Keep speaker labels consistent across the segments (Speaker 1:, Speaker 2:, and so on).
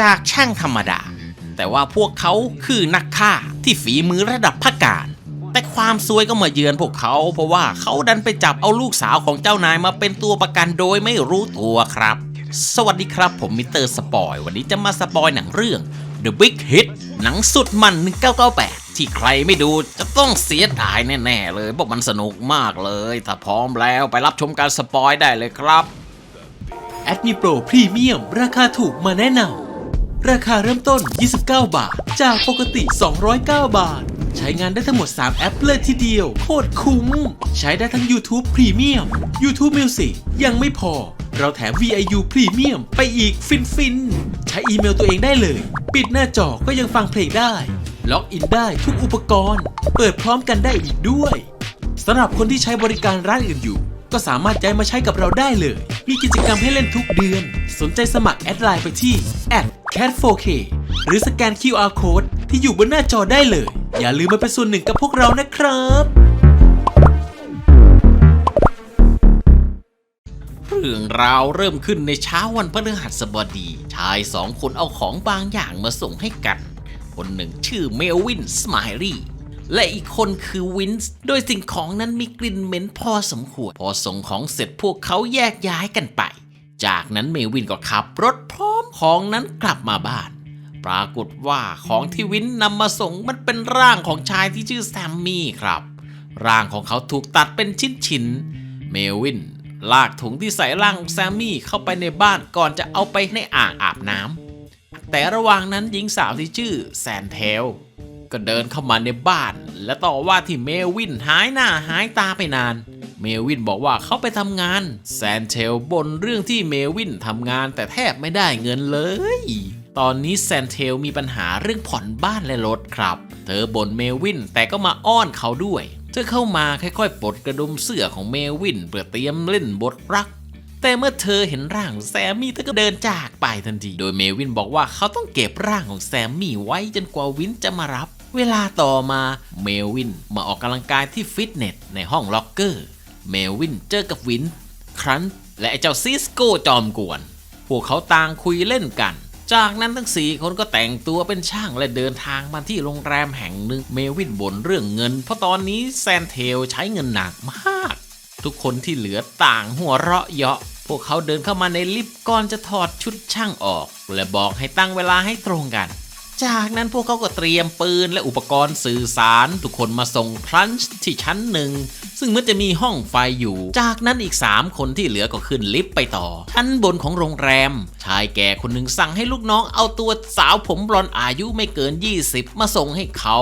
Speaker 1: จากช่างธรรมดา แต่ว่าพวกเขาคือนักฆ่าที่ฝีมือระดับพักการแต่ความซวยก็มาเยือนพวกเขา เพราะว่าเขาดันไปจับเอาลูกสาวของเจ้านายมาเป็นตัวประกันโดยไม่รู้ตัวครับ สวัสดีครับผมมิสเตอร์สปอย วันนี้จะมาสปอยหนังเรื่อง The Big Hit หนังสุดมัน 1998 ที่ใครไม่ดูจะต้องเสียดายแน่ ๆ เลยเพราะมันสนุกมากเลย ถ้าพร้อมแล้วไปรับชมการสปอยได้เลยครับ
Speaker 2: แอดมิโปรพรีเมียมราคาถูกมาแนะนำราคาเริ่มต้น 29 บาท จากปกติ 209 บาท ใช้งานได้ทั้งหมด 3 แอปเลยทีเดียว โคตรคุ้ม ใช้ได้ทั้ง YouTube Premium YouTube Music ยังไม่พอ เราแถม VIU Premium ไปอีกฟินฟินๆใช้อีเมลตัวเองได้เลย ปิดหน้าจอก็ยังฟังเพลงได้ ล็อกอินได้ทุกอุปกรณ์ เปิดพร้อมกันได้อีกด้วยสำหรับคนที่ใช้บริการร้านอื่นอยู่ ก็สามารถย้ายมาใช้กับเราได้เลย มีกิจกรรมให้เล่นทุกเดือน สนใจสมัครแอดไลน์ไปที่ @cat4k หรือสแกน QR Code ที่อยู่บนหน้าจอได้เลย อย่าลืมมาเป็นส่วนหนึ่งกับพวกเรานะครับ
Speaker 1: เรื่องราวเริ่มขึ้นในเช้าวันพฤหัสบดี ชายสองคนเอาของบางอย่างมาส่งให้กัน คนหนึ่งชื่อเมลวินสไมลี่ และอีกคนคือวินส์โดยสิ่งของนั้นมีกลิ่นเหม็นพอสมควร พอส่งของเสร็จพวกเขาแยกย้ายกันไป จากนั้นเมลวินก็ขับรถพร้อมของนั้นกลับมาบ้าน ปรากฏว่าของที่วินนำมาส่งมันเป็นร่างของชายที่ชื่อแซมมี่ครับ ร่างของเขาถูกตัดเป็นชิ้นๆเมลวินลากถุงที่ใส่ร่างของแซมมี่เข้าไปในบ้านก่อนจะเอาไปในอ่างอาบน้ำแต่ระหว่างนั้นหญิงสาวที่ชื่อแซนเทลก็เดินเข้ามาในบ้าน และต่อว่าที่เมวินหายหน้าหายตาไปนาน เมวินบอกว่าเขาไปทำงาน แซนเทลบ่นเรื่องที่เมวินทำงานแต่แทบไม่ได้เงินเลย ตอนนี้แซนเทลมีปัญหาเรื่องผ่อนบ้านและรถครับ เธอบ่นเมวินแต่ก็มาอ้อนเขาด้วย เธอเข้ามาค่อยๆปลดกระดุมเสื้อของเมวินเพื่อเตรียมเล่นบทรักแต่เมื่อเธอเห็นร่างแซมมี่เธอก็เดินจากไปทันที โดยเมวินบอกว่าเขาต้องเก็บร่างของแซมมี่ไว้จนกว่าวินจะมารับ เวลาต่อมาเมลวินมาออกกำลังกายที่ฟิตเนสในห้องล็อกเกอร์ เมลวินเจอกับวิน ครันช์และเจ้าซิสโก้จอมกวน พวกเขาต่างคุยเล่นกัน จากนั้นทั้งสี่คนก็แต่งตัวเป็นช่างและเดินทางมาที่โรงแรมแห่งหนึ่งเมวินบ่นเรื่องเงิน เพราะตอนนี้แซนเทลใช้เงินหนักมาก ทุกคนที่เหลือต่างหัวเราะเยาะพวกเขาเดินเข้ามาในลิฟต์ก่อนจะถอดชุดช่างออก และบอกให้ตั้งเวลาให้ตรงกัน จากนั้นพวกเขาก็เตรียมปืนและอุปกรณ์สื่อสาร ทุกคนมาส่งคลันช์ที่ชั้นหนึ่ง ซึ่งมันจะมีห้องไฟอยู่ จากนั้นอีก 3 คนที่เหลือก็ขึ้นลิฟต์ไปต่อ ชั้นบนของโรงแรม ชายแก่คนหนึ่งสั่งให้ลูกน้องเอาตัวสาวผมบลอนอายุไม่เกิน 20 มาส่งให้เขา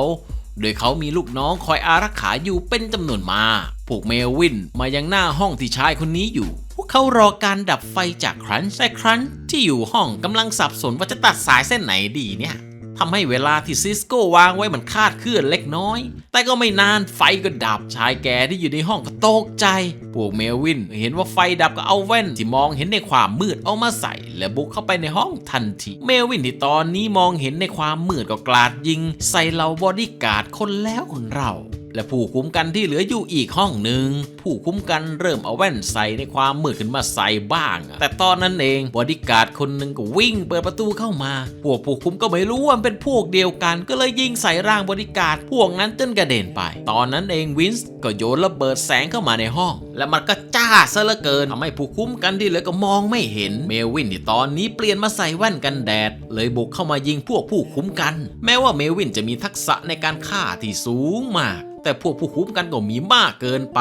Speaker 1: โดยเขามีลูกน้องคอยอารักขาอยู่เป็นจำนวนมากพวกเมลวินมายังหน้าห้องที่ชายคนนี้อยู่พวกเขารอการดับไฟจากครันช์แต่ครันช์ที่อยู่ห้องกำลังสับสนว่าจะตัดสายเส้นไหนดีเนี่ย ทำให้เวลาที่ซิสโก้วางไว้มันคาดเคลื่อนเล็กน้อย แต่ก็ไม่นานไฟก็ดับชายแก่ที่อยู่ในห้องก็ตกใจ พวกเมลวินเห็นว่าไฟดับก็เอาแว่นที่มองเห็นในความมืดเอามาใส่ และบุกเข้าไปในห้องทันที เมลวินที่ตอนนี้มองเห็นในความมืดก็กลาดยิง ใส่เหล่าบอดี้การ์ดคนแล้วคนเรา และผู้คุ้มกันที่เหลืออยู่อีกห้องหนึ่งผู้คุ้มกันเริ่มเอาแว่นใส่ในความมืดขึ้นมาใส่บ้าง แต่ตอนนั้นเองบอดี้การ์ดคนหนึ่งก็วิ่งเปิดประตูเข้ามา พวกผู้คุ้มก็ไม่รู้ว่ามันเป็นพวกเดียวกัน ก็เลยยิงใส่ร่างบอดี้การ์ดพวกนั้นจนกระเด็นไป ตอนนั้นเองวินส์ก็โยนระเบิดแสงเข้ามาในห้อง และมันก็จ้าซะเหลือเกินทำให้ผู้คุ้มกันที่เหลือก็มองไม่เห็น เมลวินที่ตอนนี้เปลี่ยนมาใส่แว่นกันแดด เลยบุกเข้ามายิงพวกผู้คุ้มกัน แม้ว่าเมลวินจะมีทักษะในการฆ่าที่สูงมาก แต่พวกผู้คุ้มกันก็มีมากเกินไป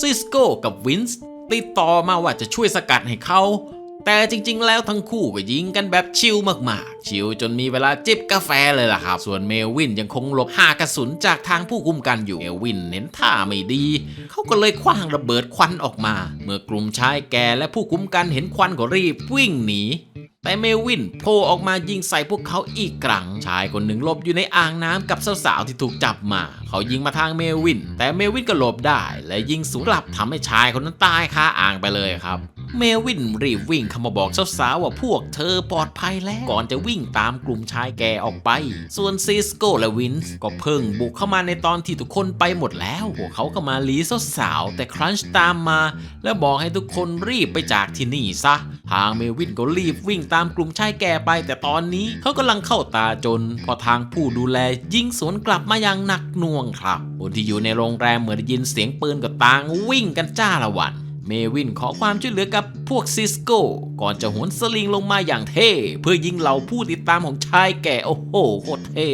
Speaker 1: ซิสโก้กับวินส์ติดต่อมาว่าจะช่วยสกัดให้เขา แต่จริงๆ แล้วทั้งคู่ก็ยิงกันแบบชิลมากๆ ชิลจนมีเวลาจิบกาแฟเลยล่ะครับ ส่วนเมลวินยังคงหลบหากระสุนจากทางผู้คุมกันอยู่ เมลวินเห็นท่าไม่ดี เขาก็เลยคว้างระเบิดควันออกมา เมื่อกลุ่มชายแก่และผู้คุมกันเห็นควันก็รีบวิ่งหนีแต่เมลวินโผล่ออกมายิงใส่พวกเขาอีกครั้ง ชายคนหนึ่งหลบอยู่ในอ่างน้ำกับสาวๆที่ถูกจับมา เขายิงมาทางเมลวิน แต่เมลวินก็หลบได้ และยิงสวนกลับทำให้ชายคนนั้นตายคาอ่างไปเลยครับ เมวินรีบวิ่งเข้ามาบอกสาวๆว่าพวกเธอปลอดภัยแล้ว ก่อนจะวิ่งตามกลุ่มชายแก่ออกไป ส่วนซิสโก้และวินส์ก็เพิ่งบุกเข้ามาในตอนที่ทุกคนไปหมดแล้ว พวกเขาก็มาลีสาวๆแต่ครันช์ตามมา แล้วบอกให้ทุกคนรีบไปจากที่นี่ซะ ทางเมวินก็รีบวิ่งตามกลุ่มชายแก่ไป แต่ตอนนี้เขากำลังเข้าตาจน พอทางผู้ดูแลยิงสวนกลับมาอย่างหนักหน่วงครับคนที่อยู่ในโรงแรมเมื่อได้ยินเสียงปืนก็ต่างวิ่งกันจ้าละวัน เมวินขอความช่วยเหลือกับพวกซิสโก้ ก่อนจะโหนสลิงลงมาอย่างเท่ เพื่อยิงเหล่าผู้ติดตามของชายแก่โอ้โหโคตรเท่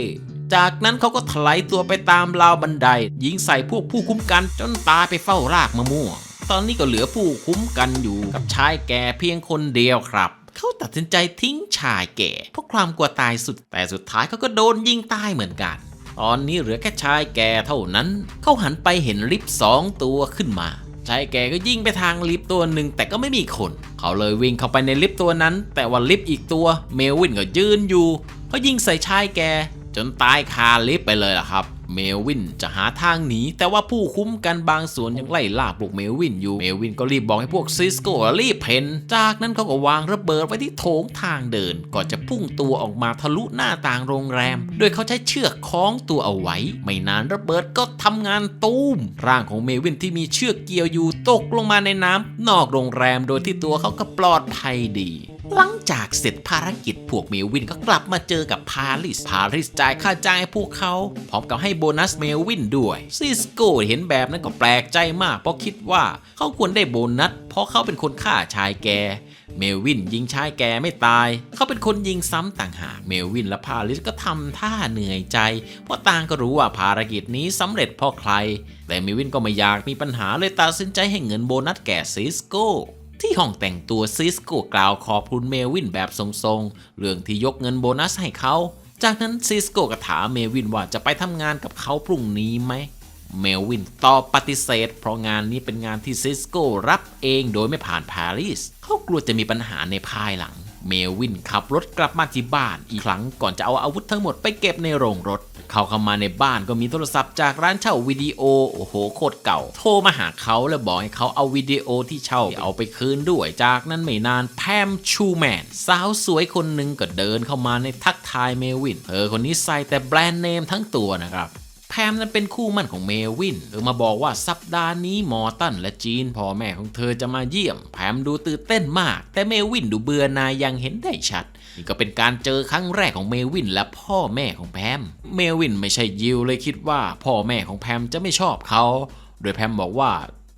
Speaker 1: จากนั้นเขาก็ถลายตัวไปตามราวบันได ยิงใส่พวกผู้คุ้มกันจนตายไปเฝ้ารากมะม่วง ตอนนี้ก็เหลือผู้คุ้มกันอยู่กับชายแก่เพียงคนเดียวครับเขาตัดสินใจทิ้งชายแก่เพราะความกลัวตายสุดแต่สุดท้ายเขาก็โดนยิงตายเหมือนกัน ตอนนี้เหลือแค่ชายแก่เท่านั้น เขาหันไปเห็นลิฟสองตัวขึ้นมา ชายแก่ก็ยิงไปทางลิฟต์ตัวหนึ่งแต่ก็ไม่มีคน เขาเลยวิ่งเข้าไปในลิฟต์ตัวนั้น แต่ว่าลิฟต์อีกตัวเมลวินก็ยืนอยู่เขายิงใส่ชายแก่จนตายคาลิฟต์ไปเลยล่ะครับ เมลวินจะหาทางหนีแต่ว่าผู้คุ้มกันบางส่วนยังไล่ล่าพวกเมลวินอยู่เมลวินก็รีบบอกให้พวกซิสโก้รีบเพนจากนั้นเขาก็วางระเบิดไว้ที่โถงทางเดินก่อนจะพุ่งตัวออกมาทะลุหน้าต่างโรงแรม โดยเขาใช้เชือกคล้องตัวเอาไว้ ไม่นานระเบิดก็ทำงานตูมร่างของเมลวินที่มีเชือกเกี่ยวอยู่ตกลงมาในน้ำนอกโรงแรม โดยที่ตัวเขาก็ปลอดภัยดี หลังจากเสร็จภารกิจพวกเมลวินก็กลับมาเจอกับพาริส พาริสจ่ายค่าจ้างให้พวกเขา พร้อมกับให้โบนัสเมลวินด้วย ซิสโก้เห็นแบบนั้นก็แปลกใจมาก เพราะคิดว่าเขาควรได้โบนัส เพราะเขาเป็นคนฆ่าชายแกเมลวินยิงชายแกไม่ตาย เขาเป็นคนยิงซ้ำต่างหาก เมลวินและพาริสก็ทำท่าเหนื่อยใจ เพราะต่างก็รู้ว่าภารกิจนี้สำเร็จเพราะใคร แต่เมลวินก็ไม่อยากมีปัญหาเลยตัดสินใจให้เงินโบนัสแก่ซิสโก้ ที่ห้องแต่งตัวซิสโก้กล่าวขอบคุณเมวินแบบทรงๆ เรื่องที่ยกเงินโบนัสให้เขา จากนั้นซิสโก้ก็ถามเมวินว่าจะไปทำงานกับเขาพรุ่งนี้ไหม เมวินตอบปฏิเสธ เพราะงานนี้เป็นงานที่ซิสโก้รับเองโดยไม่ผ่านปารีส เขากลัวจะมีปัญหาในภายหลัง เมวินขับรถกลับมาที่บ้านอีกครั้งก่อนจะเอาอาวุธทั้งหมดไปเก็บในโรงรถ เขา เข้ามาในบ้านก็มีโทรศัพท์จากร้านเช่าวิดีโอ โอ้โหโคตรเก่า โทรมาหาเขาแล้วบอกให้เขาเอาวิดีโอที่เช่าเอาไปคืนด้วย จากนั้นไม่นานแพมชูแมนสาวสวยคนหนึ่งก็เดินเข้ามาในทักทายเมวินเธอคนนี้ใส่แต่แบรนด์เนมทั้งตัวนะครับแพมนั้นเป็นคู่มั่นของเมวินเธอมาบอกว่าสัปดาห์นี้มอร์ตันและจีนพ่อแม่ของเธอจะมาเยี่ยม แพมดูตื่นเต้นมาก แต่เมวินดูเบื่อนายยังเห็นได้ชัด นี่ก็เป็นการเจอครั้งแรกของเมวินและพ่อแม่ของแพม เมวินไม่ใช่ยิวเลยคิดว่าพ่อแม่ของแพมจะไม่ชอบเขา โดยแพมบอกว่า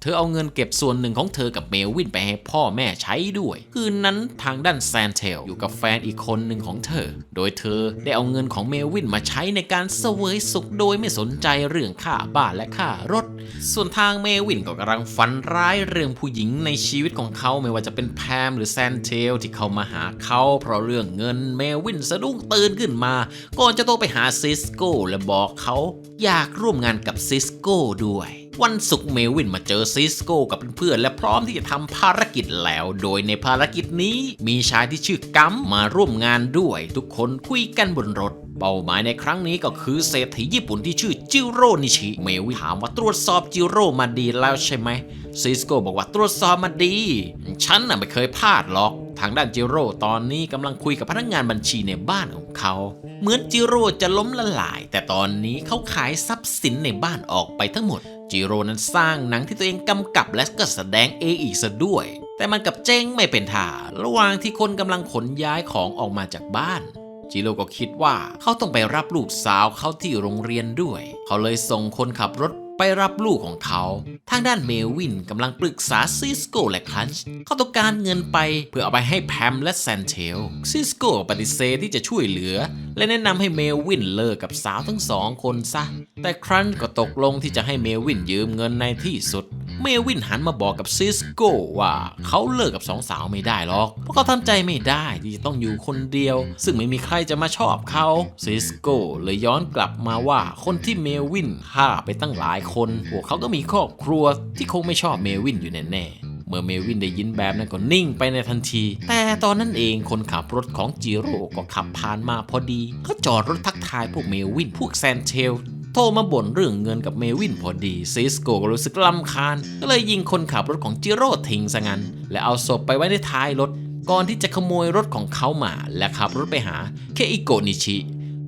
Speaker 1: เธอเอาเงินเก็บส่วนหนึ่งของเธอกับเมลวินไปให้พ่อแม่ใช้ด้วย คืนนั้นทางด้านแซนเทลอยู่กับแฟนอีกคนหนึ่งของเธอ โดยเธอได้เอาเงินของเมลวินมาใช้ในการเสวยสุขโดยไม่สนใจเรื่องค่าบ้านและค่ารถ ส่วนทางเมลวินก็กำลังฝันร้ายเรื่องผู้หญิงในชีวิตของเขาไม่ว่าจะเป็นแพมหรือแซนเทลที่เข้ามาหาเขาเพราะเรื่องเงินเมลวินสะดุ้งตื่นขึ้นมา ก่อนจะโทรไปหาซิสโก้และบอกเขาอยากร่วมงานกับซิสโก้ด้วย วันศุกร์เมลวินมาเจอซิสโก้กับเพื่อนๆและพร้อมที่จะทำภารกิจแล้ว โดยในภารกิจนี้มีชายที่ชื่อกัมมาร่วมงานด้วย ทุกคนคุยกันบนรถเป้าหมายในครั้งนี้ก็คือเศรษฐีญี่ปุ่นที่ชื่อจิโร่นิชิ เมลวินถามว่าตรวจสอบจิโร่มาดีแล้วใช่ไหมซิสโก้บอกว่าตรวจสอบมาดี ฉันน่ะไม่เคยพลาดหรอก ทางด้านจิโร่ตอนนี้กำลังคุยกับพนักงานบัญชีในบ้านของเขา เหมือนจิโร่จะล้มละลาย แต่ตอนนี้เขาขายทรัพย์สินในบ้านออกไปทั้งหมด จิโร่นั้นสร้างหนังที่ตัวเองกำกับและก็แสดงเองอีกซะด้วย แต่มันกับเจ๊งไม่เป็นท่าระหว่างที่คนกำลังขนย้ายของออกมาจากบ้านจิโร่ก็คิดว่าเขาต้องไปรับลูกสาวเขาที่โรงเรียนด้วย เขาเลยส่งคนขับรถ ไปรับลูกของเขา ทางด้านเมลวินกำลังปรึกษาซิสโก้และคลันช์เขาต้องการเงินไปเพื่อเอาไปให้แพมและแซนเทลซิสโก้ปฏิเสธที่จะช่วยเหลือ และแนะนำให้เมลวินเลิกกับสาวทั้งสองคนซะ แต่ครันช์ก็ตกลงที่จะให้เมลวินยืมเงินในที่สุดเมลวินหันมาบอกกับซิสโก้ว่าเขาเลิกกับสองสาวไม่ได้หรอก เพราะเขาทำใจไม่ได้ที่จะต้องอยู่คนเดียว ซึ่งไม่มีใครจะมาชอบเขาซิสโก้เลยย้อนกลับมาว่าคนที่เมลวินฆ่าไปตั้งหลายคน พวกเขาก็มีครอบครัวที่คงไม่ชอบเมลวินอยู่แน่ๆ เมื่อเมลวินได้ยินแบบนั้นก็นิ่งไปในทันที แต่ตอนนั้นเองคนขับรถของจิโร่ก็ขับผ่านมาพอดี เขาจอดรถทักทายพวกเมลวินพวกแซนเทลโทรมาบ่นเรื่องเงินกับเมวินพอดีซิสโกก็รู้สึกลำคาญ ก็เลยยิงคนขับรถของจิโร่ทิ้งซะงั้น และเอาศพไปไว้ในท้ายรถ ก่อนที่จะขโมยรถของเขามา และขับรถไปหาเคอิโกนิชิ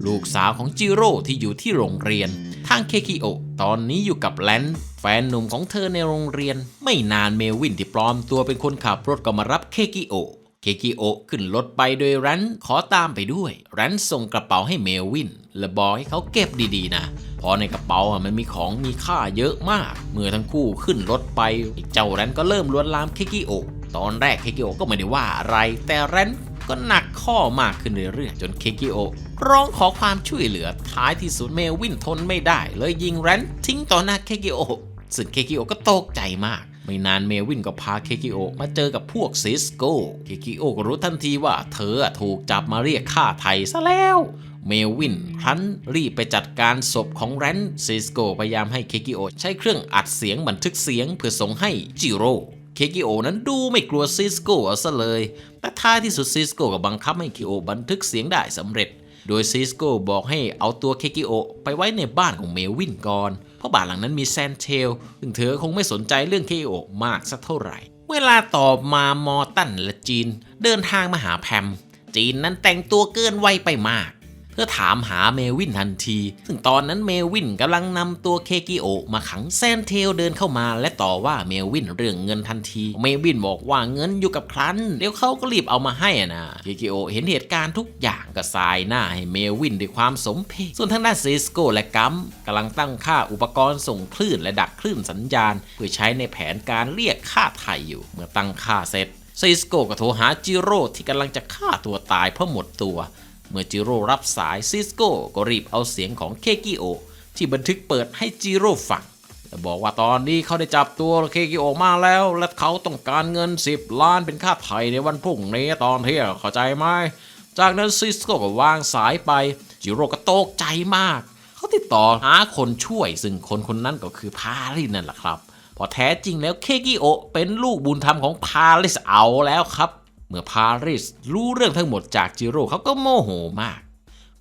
Speaker 1: ลูกสาวของจิโร่ที่อยู่ที่โรงเรียน ทางเคคิโอ ตอนนี้อยู่กับแลนด์แฟนหนุ่มของเธอในโรงเรียน ไม่นานเมวินที่ปลอมตัวเป็นคนขับรถก็มารับเคคิโอ เคกิโอขึ้นรถไปโดยแรนขอตามไปด้วย แรนส่งกระเป๋าให้เมลวิน และบอกให้เขาเก็บดีๆนะเพราะในกระเป๋าอะมันมีของมีค่าเยอะมาก เมื่อทั้งคู่ขึ้นรถไป เจ้าแรนก็เริ่มลวนลามเคกิโอ ตอนแรกเคกิโอก็ไม่ได้ว่าอะไร แต่แรน ก็หนักข้อมากขึ้นเรื่อยๆจนเคกิโอร้องขอความช่วยเหลือท้ายที่สุดเมลวินทนไม่ได้ เลยยิงแรนทิ้งต่อหน้าเคกิโอซึ่งเคกิโอก็ตกใจมาก ไม่นานเมวินก็พาเคกิโอมาเจอกับพวกซิสโก้ เคกิโอก็รู้ทันทีว่าเธอถูกจับมาเรียกค่าไทยซะแล้ว เมวินครั้นรีบไปจัดการศพของแรนซิสโกพยายามให้เคกิโอใช้เครื่องอัดเสียงบันทึกเสียงเพื่อส่งให้จิโร่ เคกิโอนั้นดูไม่กลัวซิสโก้เอาซะเลย แต่ท้ายที่สุดซิสโก้ก็บังคับให้เคกิโอบันทึกเสียงได้สำเร็จ โดยซิสโก้บอกให้เอาตัวเคกิโอไปไว้ในบ้านของเมวินก่อน เพราะบ้านหลังนั้นมีแซนเทล ซึ่งเธอคงไม่สนใจเรื่องเคกิโอมากสักเท่าไหร่ เวลาต่อมามอตันและจีน เดินทางมาหาแพม จีนนั้นแต่งตัวเกินวัยไปมาก เพื่อถามหาเมวินทันที ซึ่งตอนนั้นเมวินกำลังนำตัวเคกิโอมาขังแซนเทลเดินเข้ามาและต่อว่าเมวินเรื่องเงินทันที เมวินบอกว่าเงินอยู่กับครันเดี๋ยวเขาก็รีบเอามาให้อะนะเคกิโอเห็นเหตุการณ์ทุกอย่างก็สายหน้าให้เมวินด้วยความสมเพชส่วนทางด้านซิสโกและกัมกำลังตั้งค่าอุปกรณ์ส่งคลื่นและดักคลื่นสัญญาณ เพื่อใช้ในแผนการเรียกค่าไถ่อยู่ เมื่อตั้งค่าเสร็จซิสโกก็โทรหาจิโร่ที่กำลังจะฆ่าตัวตายเพราะหมดตัว เมื่อจิโร่รับสายซิสโก้ก็รีบเอาเสียงของเคกิโอที่บันทึกเปิดให้จิโร่ฟังและบอกว่าตอนนี้เขาได้จับตัวเคกิโอมาแล้ว และเขาต้องการเงิน 10 ล้านเป็นค่าไถ่ในวันพรุ่งนี้ตอนเที่ยงเข้าใจไหมจากนั้นซิสโก้ก็วางสายไปจิโร่ก็ตกใจมาก เขาติดต่อหาคนช่วย ซึ่งคนคนนั้นก็คือพาริสนั่นแหละครับ พอแท้จริงแล้วเคกิโอเป็นลูกบุญธรรมของพาริสเอาแล้วครับ มื่อพาริสรู้เรื่องทั้งหมดจากจิโร่เขาก็โมโหมาก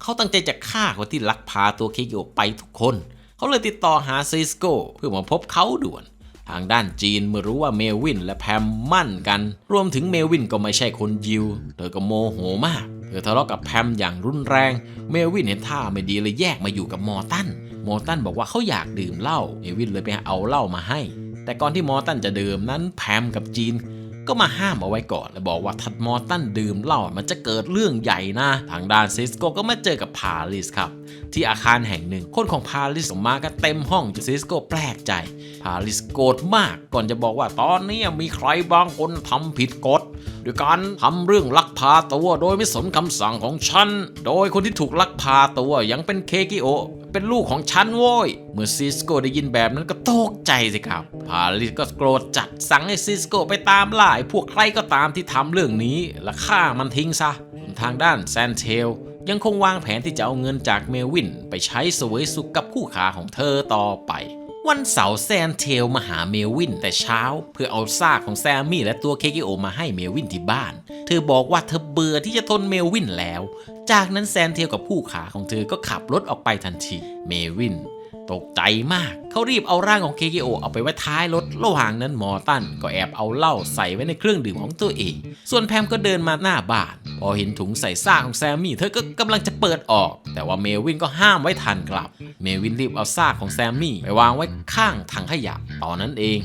Speaker 1: เขาตั้งใจจะฆ่าคนที่ลักพาตัวเคกิโอไปทุกคน เขาเลยติดต่อหาซิสโก้เพื่อมาพบเขาด่วน ทางด้านจีนเมื่อรู้ว่าเมวินและแพมมั่นกัน รวมถึงเมวินก็ไม่ใช่คนยิว เธอก็โมโหมาก เธอทะเลาะกับแพมอย่างรุนแรง เมวินเห็นท่าไม่ดีเลยแยกมาอยู่กับมอร์ตัน มอร์ตันบอกว่าเขาอยากดื่มเหล้า เมวินเลยไปเอาเหล้ามาให้ แต่ก่อนที่มอร์ตันจะดื่มนั้นแพมกับจีน ก็มาห้ามเอาไว้ก่อน และบอกว่าทัดมอร์ตันดื่มเหล้ามันจะเกิดเรื่องใหญ่นะ ทางด้านซิสโกก็มาเจอกับพาริสครับ ที่อาคารแห่งหนึ่ง คนของพาริสออกมากันเต็มห้องจนซิสโกแปลกใจ พาริสโกรธมากก่อนจะบอกว่าตอนนี้มีใครบางคนทำผิดกฎ โดยการทำเรื่องลักพาตัวโดยไม่สนคำสั่งของฉัน โดยคนที่ถูกลักพาตัวยังเป็นเคกิโอ เป็นลูกของฉันโว้ย เมื่อซิสโกได้ยินแบบนั้นก็ตกใจสิครับ พาริสก็โกรธจัดสั่งให้ซิสโกไปตามล่าพวกใครก็ตามที่ทำเรื่องนี้ และฆ่ามันทิ้งซะ ทางด้านแซนเทลยังคงวางแผนที่จะเอาเงินจากเมลวิน ไปใช้เสวยสุขกับคู่ขาของเธอต่อไป วันเสาร์แซนเทลมาหาเมลวินแต่เช้า เพื่อเอาซากของแซมมี่และตัวเคกิโอมาให้เมลวินที่บ้าน เธอบอกว่าเธอเบื่อที่จะทนเมลวินแล้ว จากนั้นแซนเทลกับผู้ขาของเธอก็ขับรถออกไปทันที เมลวิน ตกใจมาก เขารีบเอาร่างของเคกิโอเอาไปไว้ท้ายรถ ระหว่างนั้นมอตันก็แอบเอาเหล้าใส่ไว้ในเครื่องดื่มของตัวเอง ส่วนแพมก็เดินมาหน้าบ้าน พอเห็นถุงใส่ซากของแซมมี่ เธอก็กำลังจะเปิดออก แต่ว่าเมลวินก็ห้ามไว้ทันครับ เมลวินรีบเอาซากของแซมมี่ไปวางไว้ข้างถังขยะ ตอนนั้นเอง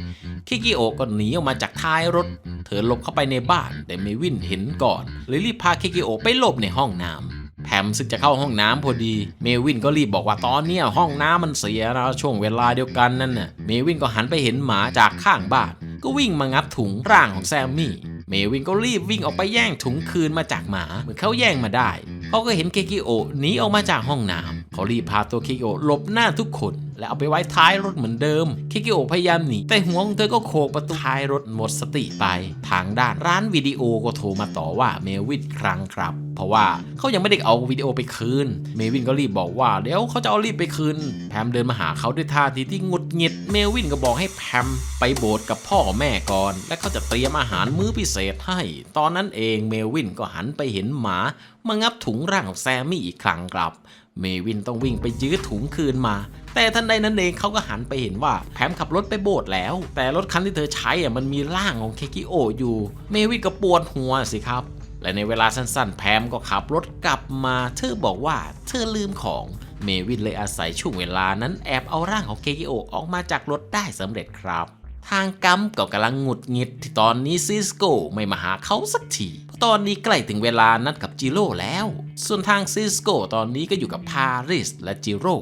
Speaker 1: เคกิโอก็หนีออกมาจากท้ายรถ เธอหลบเข้าไปในบ้าน แต่เมลวินเห็นก่อนเลยรีบพาเคกิโอไปหลบในห้องน้ำ แพมซึ่งจะเข้าห้องน้ำพอดี เมวินก็รีบบอกว่าตอนเนี้ยห้องน้ำมันเสียนะช่วงเวลาเดียวกันนั่นน่ะ เมวินก็หันไปเห็นหมาจากข้างบ้าน ก็วิ่งมางับถุงร่างของแซมมี่ เมวินก็รีบวิ่งออกไปแย่งถุงคืนมาจากหมาเมื่อเขาแย่งมาได้เขาก็เห็นเคกิโอหนีออกมาจากห้องน้ำเขารีบพาตัวเคกิโอหลบหน้าทุกคน และเอาไปไว้ท้ายรถเหมือนเดิม เคกิโอพยายามหนีแต่หัวของเธอก็โขกประตูท้ายรถหมดสติไป ทางด้านร้านวิดีโอก็โทรมาต่อว่าเมวินครั้งครับ เพราะว่าเขายังไม่ได้เอาวิดีโอไปคืน เมวินก็รีบบอกว่าเดี๋ยวเขาจะเอารีบไปคืน แพมเดินมาหาเขาด้วยท่าทีที่งุดหงิด เมวินก็บอกให้แพมไปโบสถ์กับพ่อแม่ก่อน และเขาจะเตรียมอาหารมื้อพิเศษให้ ตอนนั้นเองเมวินก็หันไปเห็นหมามางับถุงร่างของแซมมี่อีกครั้งครับ เมวินต้องวิ่งไปยื้อถุงคืนมา แต่ทันใดนั้นเองเขาก็หันไปเห็นว่าแพมขับรถไปโบสถ์แล้ว แต่รถคันที่เธอใช้อะมันมีร่างของเคกิโออยู่ เมวินก็ปวดหัวสิครับ และในเวลาสั้นๆ แพมก็ขับรถกลับมา เธอบอกว่าเธอลืมของ เมวินเลยอาศัยช่วงเวลานั้นแอบเอาร่างของเคกิโอออกมาจากรถได้สำเร็จครับ ทางกัมก็กำลังหงุดหงิดที่ตอนนี้ซิสโก้ไม่มาหาเขาสักทีเพราะตอนนี้ใกล้ถึงเวลานัดกับจิโร่แล้ว ส่วนทางซิสโก้ตอนนี้ก็อยู่กับปาริสและจิโร่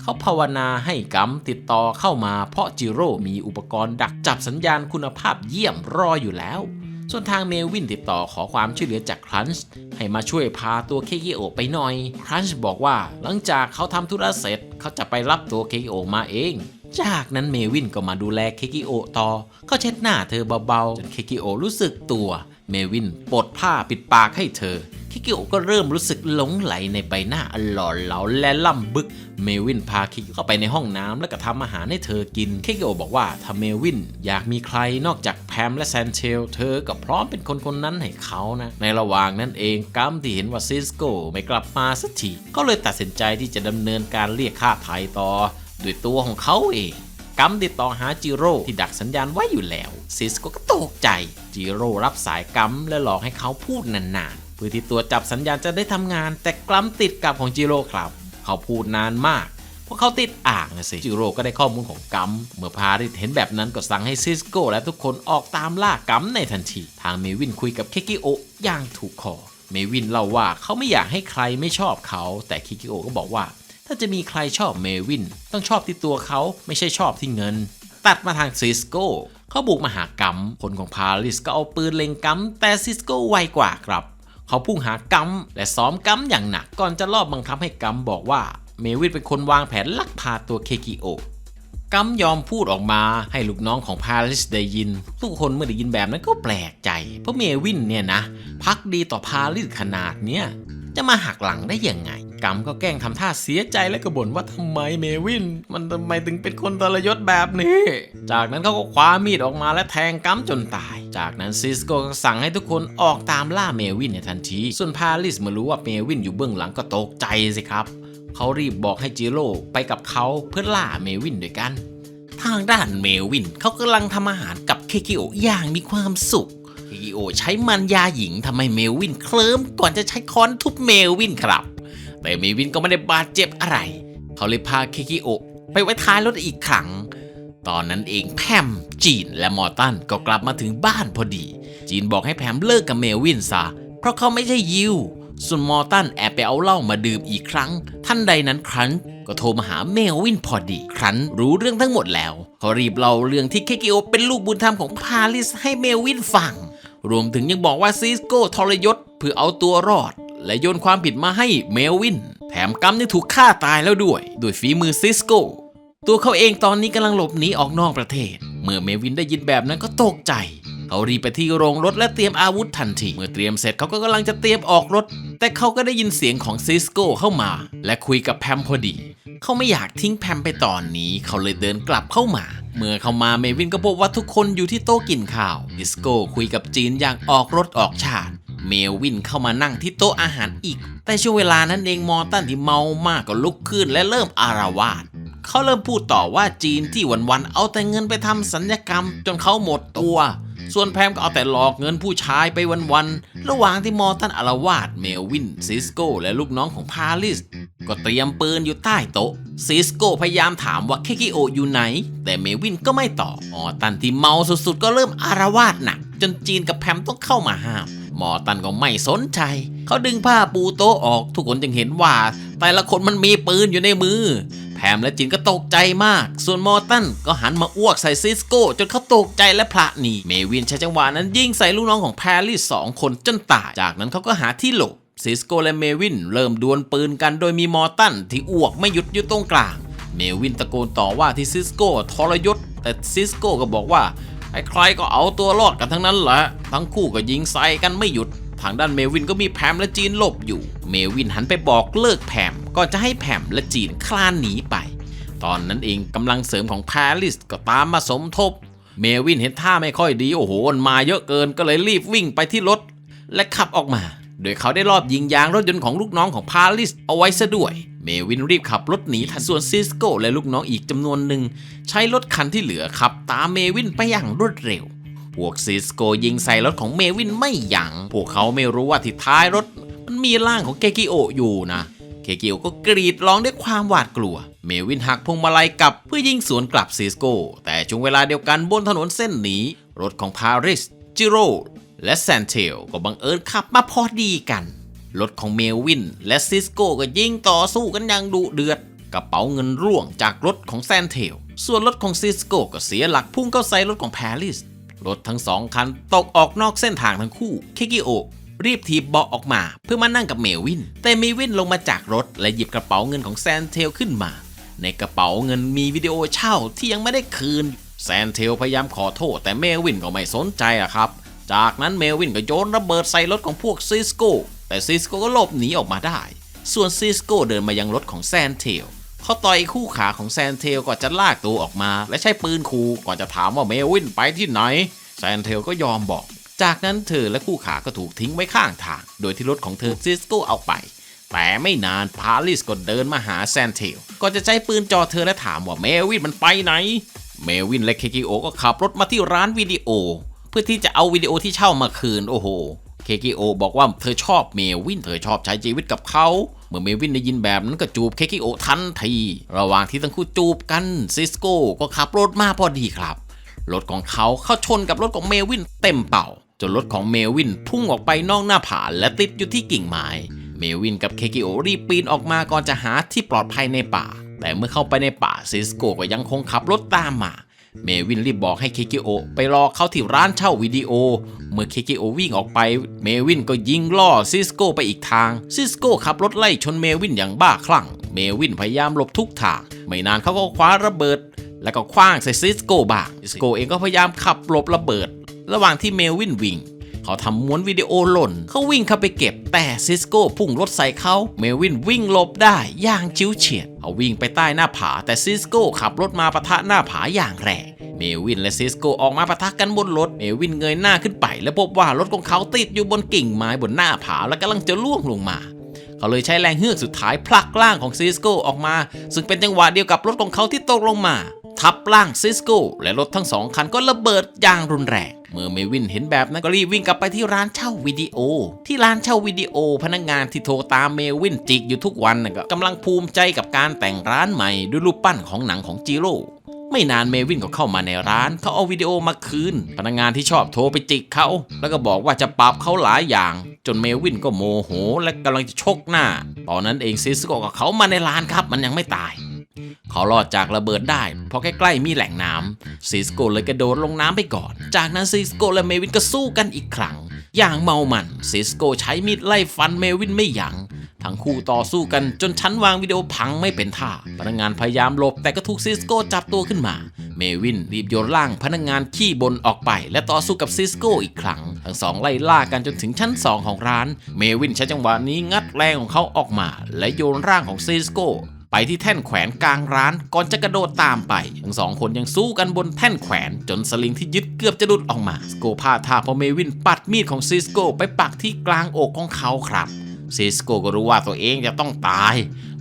Speaker 1: เขาภาวนาให้กัมติดต่อเข้ามาเพราะจิโร่มีอุปกรณ์ดักจับสัญญาณคุณภาพเยี่ยมรออยู่แล้ว ส่วนทางเมลวินติดต่อขอความช่วยเหลือจากครันช์ให้มาช่วยพาตัวเคกิโอไปหน่อย ครันช์บอกว่าหลังจากเขาทำธุระเสร็จเขาจะไปรับตัวเคกิโอมาเอง จากนั้นเมวินก็มาดูแลเคกิโอต่อ เขาเช็ดหน้าเธอเบาๆ จนเคกิโอรู้สึกตัว เมวินปลดผ้าปิดปากให้เธอเคกิโอก็เริ่มรู้สึกหลงไหลในใบหน้าอันหล่อเหลาและล่ำบึก เมวินพาเคกิโอเข้าไปในห้องน้ำแล้วก็ทำอาหารให้เธอกินเคกิโอบอกว่าถ้าเมวินอยากมีใครนอกจากแพมและแซนเชล เธอก็พร้อมเป็นคนคนนั้นให้เขานะ ในระหว่างนั้นเองกัมที่เห็นว่าซิสโก้ไม่กลับมาสักทีก็เลยตัดสินใจที่จะดำเนินการเรียกค่าไถ่ต่อด้วยตัวของเขาเอง กัมติดต่อหาจิโร่ที่ดักสัญญาณไว้อยู่แล้วซิสโกก็ตกใจจิโร่รับสายกัมและหลอกให้เขาพูดนานๆเพื่อที่ตัวจับสัญญาณจะได้ทำงาน แต่กัมติดกับของจิโร่ครับเขาพูดนานมากเพราะเขาติดอ่างนะสิจิโร่ก็ได้ข้อมูลของกัมเมื่อพาริสเห็นแบบนั้นก็สั่งให้ซิสโก้และทุกคนออกตามล่ากัมในทันที ทางเมวินคุยกับเคกิโออย่างถูกคอเมวินเล่าว่าเขาไม่อยากให้ใครไม่ชอบเขา แต่เคกิโอก็บอกว่า ถ้าจะมีใครชอบเมวิน ต้องชอบที่ตัวเขาไม่ใช่ชอบที่เงิน ตัดมาทางซิสโก้เขาบุกมาหากัมคนของพาริสก็เอาปืนเล็งกัมแต่ซิสโก้ไวกว่าครับ เขาพุ่งหากัมและซ้อมกัมอย่างหนัก ก่อนจะลอบบังคับให้กัมบอกว่าเมวินเป็นคนวางแผนลักพาตัวเคกิโอกัมยอมพูดออกมาให้ลูกน้องของพาริสได้ยิน ทุกคนเมื่อได้ยินแบบนั้นก็แปลกใจ เพราะเมวินเนี่ยนะ พักดีต่อพาริสขนาดเนี้ย จะมาหักหลังได้ยังไงกัมก็แกล้งทำท่าเสียใจและก็บ่นว่าทำไมเมวิน มันทำไมถึงเป็นคนทรยศแบบนี้ จากนั้นเขาก็คว้ามีดออกมาและแทงกัมจนตาย จากนั้นซิสโกก็สั่งให้ทุกคนออกตามล่าเมวินในทันที ส่วนพาริสเมื่อรู้ว่าเมวินอยู่เบื้องหลังก็ตกใจสิครับ เขารีบบอกให้จิโร่ไปกับเขาเพื่อล่าเมวินด้วยกัน ทางด้านเมวินเขากำลังทำอาหารกับเคกิโออย่างมีความสุข เคกิโอใช้มันยาหญิงทำให้เมลวินเคลิ้มก่อนจะใช้ค้อนทุบเมลวินครับ แต่เมลวินก็ไม่ได้บาดเจ็บอะไร เขาเลยพาเคกิโอไปไว้ท้ายรถอีกครั้ง ตอนนั้นเองแพมจีนและมอร์ตันก็กลับมาถึงบ้านพอดี จีนบอกให้แพมเลิกกับเมลวินซะ เพราะเขาไม่ใช่ยิวส่วนมอร์ตันแอบไปเอาเหล้ามาดื่มอีกครั้ง ท่านใดนั้นครั้นก็โทรมาหาเมลวินพอดี ครั้นรู้เรื่องทั้งหมดแล้วเขารีบเล่าเรื่องที่เคกิโอเป็นลูกบุญธรรมของพาริสให้เมลวินฟัง รวมถึงยังบอกว่าซิสโก้ทรยศเพื่อเอาตัวรอด และโยนความผิดมาให้เมวิน แถมกัมยังถูกฆ่าตายแล้วด้วยด้วยฝีมือซิสโก้ตัวเขาเองตอนนี้กำลังหลบหนีออกนอกประเทศ เมื่อเมวินได้ยินแบบนั้นก็ตกใจ เขารีบไปที่โรงรถและเตรียมอาวุธทันที เมื่อเตรียมเสร็จเขาก็กำลังจะเตรียมออกรถ แต่เขาก็ได้ยินเสียงของซิสโก้เข้ามา และคุยกับแพมพอดี เขาไม่อยากทิ้งแพมไปตอนนี้ เขาเลยเดินกลับเข้ามา เมื่อเข้ามาเมวินก็พบว่าทุกคนอยู่ที่โต๊ะกินข้าวดิสโก้คุยกับจีนอย่างออกรถออกชาติเมลวินเข้ามานั่งที่โต๊ะอาหารอีก แต่ช่วงเวลานั้นเองมอร์ตันที่เมามากก็ลุกขึ้นและเริ่มอารวาสเขาเริ่มพูดต่อว่าจีนที่วันๆเอาแต่เงินไปทำสัญญกรรม จนเขาหมดตัว ส่วนแพมก็เอาแต่หลอกเงินผู้ชายไปวันๆ ระหว่างที่มอร์ตันอารวาสเมลวิน ซิสโก้ และลูกน้องของพาริส ก็เตรียมปืนอยู่ใต้โต๊ะ ซิสโก้พยายามถามว่าเคกิโออยู่ไหน แต่เมวินก็ไม่ตอบมอร์ตันที่เมาสุดๆ ก็เริ่มอารวาสหนัก จนจีนกับแพมต้องเข้ามาห้ามมอตันก็ไม่สนใจ เขาดึงผ้าปูโต๊ะออก ทุกคนจึงเห็นว่า แต่ละคนมันมีปืนอยู่ในมือ แพมและจินก็ตกใจมาก ส่วนมอร์ตันก็หันมาอ้วกใส่ซิสโก้จนเขาตกใจและพระหนีเมวินใช้จังหวะนั้นยิงใส่ลูกน้องของแพรรี่สองคนจนตาย จากนั้นเขาก็หาที่หลบซิสโก้และเมวินเริ่มดวลปืนกันโดยมีมอร์ตันที่อ้วกไม่หยุดอยู่ตรงกลาง เมวินตะโกนต่อว่าที่ซิสโก้ทรยศ แต่ซิสโก้ก็บอกว่าใครๆก็เอาตัวรอดกันทั้งนั้นแหละทั้งคู่ก็ยิงใส่กันไม่หยุด ทางด้านเมวินก็มีแพมและจีนหลบอยู่ เมวินหันไปบอกเลิกแพมก่อนจะให้แพมและจีนคลานหนีไป ตอนนั้นเองกำลังเสริมของปาริสก็ตามมาสมทบ เมวินเห็นท่าไม่ค่อยดีโอ้โหมันมาเยอะเกินก็เลยรีบวิ่งไปที่รถ และขับออกมา โดยเขาได้รอบยิงยางรถยนต์ของลูกน้องของปาริสเอาไว้ซะด้วย เมวินรีบขับรถหนีทันส่วนซิสโก้และลูกน้องอีกจำนวนหนึ่งใช้รถคันที่เหลือขับตามเมวินไปอย่างรวดเร็ว พวกซิสโกยิงใส่รถของเมวินไม่ยัง้งพวกเขาไม่รู้ว่าที่ท้ายรถ มันมีร่างของเกกิโออยู่นะเคกิโอก็กรีดร้องด้วยความหวาดกลัว เมวินหักพวงมาลัยกลับเพื่อยิงสวนกลับซิสโก แต่ช่วงเวลาเดียวกันบนถนนเส้นนี้ รถของพาริส จิโร่และแซนเทลก็บังเอิญขับมาพอดีกัน รถของเมวินและซิสโกก็ยิงต่อสู้กันอย่างดุเดือด กระเป๋าเงินร่วงจากรถของแซนเทล ส่วนรถของซิสโกก็เสียหลักพุ่งเข้าใส่รถของแพริส รถทั้งสองคันตกออกนอกเส้นทางทั้งคู่ เคกิโอรีบถีบเบาะออกมา เพื่อมานั่งกับเมวิน แต่เมวินลงมาจากรถ และหยิบกระเป๋าเงินของแซนเทลขึ้นมา ในกระเป๋าเงินมีวิดีโอเช่าที่ยังไม่ได้คืน แซนเทลพยายามขอโทษ แต่เมวินก็ไม่สนใจอะครับ จากนั้นเมวินก็โยนระเบิดใส่รถของพวกซิสโกแต่ซิสโกก็หลบหนีออกมาได้ ส่วนซิสโกเดินมายังรถของแซนเทล เขาต่อยคู่ขาของแซนเทลก่อนจะลากตัวออกมา และใช้ปืนขู่ก่อนจะถามว่าเมวินไปที่ไหน แซนเทลก็ยอมบอก จากนั้นเธอและคู่ขาก็ถูกทิ้งไว้ข้างทาง โดยที่รถของเธอซิสโกเอาไป แต่ไม่นานพาลิสก็เดินมาหาแซนเทลก่อนจะใช้ปืนจ่อเธอและถามว่าเมวินมันไปไหน เมวินและเคกิโอก็ขับรถมาที่ร้านวิดีโอ เพื่อที่จะเอาวิดีโอที่เช่ามาคืนโอ้โหเคกิโอบอกว่าเธอชอบเมวินเธอชอบใช้ชีวิตกับเขา เมื่อเมวินได้ยินแบบนั้นก็จูบเคกิโอทันที ระหว่างที่ทั้งคู่จูบกันซิสโก้ก็ขับรถมาพอดีครับ รถของเขาเข้าชนกับรถของเมวินเต็มเป่า จนรถของเมวินพุ่งออกไปนอกหน้าผาและติดอยู่ที่กิ่งไม้เมวินกับเคกิโอรีบปีนออกมาก่อนจะหาที่ปลอดภัยในป่า แต่เมื่อเข้าไปในป่าซิสโก้ก็ยังคงขับรถตามมา เมวินรีบบอกให้เคกิโอไปรอเขาที่ร้านเช่าวิดีโอ เมื่อเคกิโอวิ่งออกไป เมวินก็ยิงล่อซิสโก้ไปอีกทาง ซิสโก้ขับรถไล่ชนเมวินอย่างบ้าคลั่ง เมวินพยายามหลบทุกทาง ไม่นานเขาก็คว้าระเบิด แล้วก็คว้างใส่ซิสโก้บ้างซิสโก้เองก็พยายามขับหลบระเบิด ระหว่างที่เมวินวิ่ง เขาทำม้วนวิดีโอหล่น เขาวิ่งเข้าไปเก็บ แต่ซิสโก้พุ่งรถใส่เขา เมวินวิ่งหลบได้อย่างชิวเฉียด เขาวิ่งไปใต้หน้าผา แต่ซิสโก้ขับรถมาปะทะหน้าผาอย่างแรงเมวินและซิสโก้ออกมาปะทะกันบนรถ เมวินเงยหน้าขึ้นไป และพบว่ารถของเขาติดอยู่บนกิ่งไม้บนหน้าผาและกำลังจะล่วงลงมา เขาเลยใช้แรงเฮือกสุดท้ายผลักร่างของซิสโก้ออกมา ซึ่งเป็นจังหวะเดียวกับรถของเขาที่ตกลงมา ทับร่างซิสโก้และรถทั้งสองคันก็ระเบิดอย่างรุนแรง เมื่อเมวินเห็นแบบนั้นก็รีบวิ่งกลับไปที่ร้านเช่าวิดีโอ ที่ร้านเช่าวิดีโอ พนักงานที่โทรตามเมวินจิกอยู่ทุกวันนะก็กำลังภูมิใจกับการแต่งร้านใหม่ด้วยรูปปั้นของหนังของจิโร่ไม่นานเมวินก็เข้ามาในร้าน เขาเอาวิดีโอมาคืน พนักงานที่ชอบโทรไปจิกเขา แล้วก็บอกว่าจะปรับเขาหลายอย่าง จนเมวินก็โมโห และกำลังจะชกหน้า ตอนนั้นเองซิสโกกับเขามาในร้านครับ มันยังไม่ตาย เขารอดจากระเบิดได้ เพราะใกล้ๆมีแหล่งน้ำซิสโกเลยกระโดดลงน้ำไปก่อน จากนั้นซิสโกและเมวินก็สู้กันอีกครั้ง อย่างเมามันซิสโกใช้มีดไล่ฟันเมวินไม่ยัง้งทั้งคู่ต่อสู้กันจนชั้นวางวิดีโอพังไม่เป็นท่า พนักงานพยายามหลบแต่ก็ถูกซิสโกจับตัวขึ้นมา เมวินรีบโยนร่างพนักงานขี้บนออกไป และต่อสู้กับซิสโกอีกครั้ง ทั้งสองไล่ล่ากันจนถึงชั้น 2 ของร้าน เมวินใช้จังหวะนี้งัดแรงของเขาออกมา และโยนร่างของซิสโก ไปที่แท่นแขวนกลางร้านก่อนจะกระโดดตามไป ทั้งสองคนยังสู้กันบนแท่นแขวนจนสลิงที่ยึดเกือบจะหลุดออกมาสโกพาท่าพอเมวินปัดมีดของซิสโก้ไปปักที่กลางอกของเขาครับซิสโก้ก็รู้ว่าตัวเองจะต้องตาย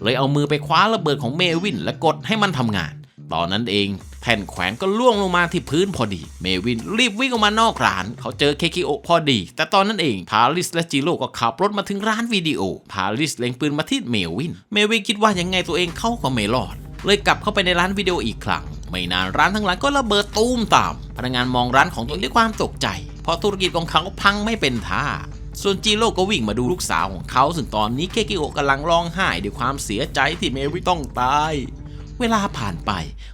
Speaker 1: เลยเอามือไปคว้าระเบิดของเมวินและกดให้มันทำงาน ตอนนั้นเอง แผ่นแขวนก็ล่วงลงมาที่พื้นพอดี เมวินรีบวิ่งออกมานอกร้าน เขาเจอเคคิโอพอดี แต่ตอนนั้นเองพาริสและจิโร่ก็ขับรถมาถึงร้านวิดีโอ พาริสเล็งปืนมาที่เมวิน เมวินคิดว่ายังไงตัวเองเข้าก็ไม่รอด เลยกลับเข้าไปในร้านวิดีโออีกครั้ง ไม่นานร้านทั้งหลายก็ระเบิดตูมตาม พนักงานมองร้านของตัวเองด้วยความตกใจ เพราะธุรกิจของเขาพังไม่เป็นท่าส่วนจิโร่ก็วิ่งมาดูลูกสาวของเขา ซึ่งตอนนี้เคกิโอกำลังร้องไห้ด้วยความเสียใจที่เมวิต้องตาย เวลาผ่านไป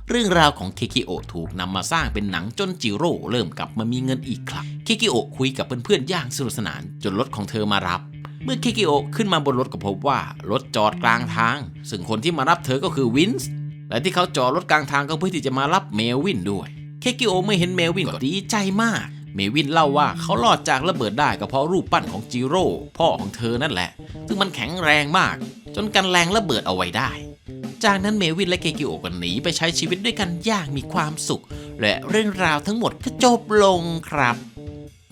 Speaker 1: เรื่องราวของเคกิโอถูกนำมาสร้างเป็นหนังจนจิโร่เริ่มกลับมามีเงินอีกครั้งเคกิโอคุยกับเพื่อนๆอย่างสนุกสนาน จนรถของเธอมารับ เมื่อเคกิโอขึ้นมาบนรถก็พบว่ารถจอดกลางทาง ซึ่งคนที่มารับเธอก็คือวินส์และที่เขาจอดรถกลางทางก็เพื่อที่จะมารับเมวินด้วยเคกิโอเมื่อเห็นเมวินก็ดีใจมากเมวินเล่าว่าเขารอดจากระเบิดได้ก็เพราะรูปปั้นของจิโร่พ่อของเธอนั่นแหละ ซึ่งมันแข็งแรงมาก จนกันแรงระเบิดเอาไว้ได้ จากนั้นเมวินและเกกิโอก็หนีไปใช้ชีวิตด้วยกันอย่างมีความสุข และเรื่องราวทั้งหมดก็จบลงครับ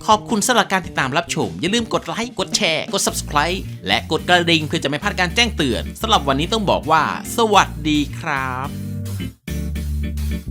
Speaker 1: ขอบคุณสำหรับการติดตามรับชม อย่าลืมกดไลค์กดแชร์ กด subscribe และกดกระดิ่งเพื่อจะไม่พลาดการแจ้งเตือนสำหรับวันนี้ต้องบอกว่า สวัสดีครับ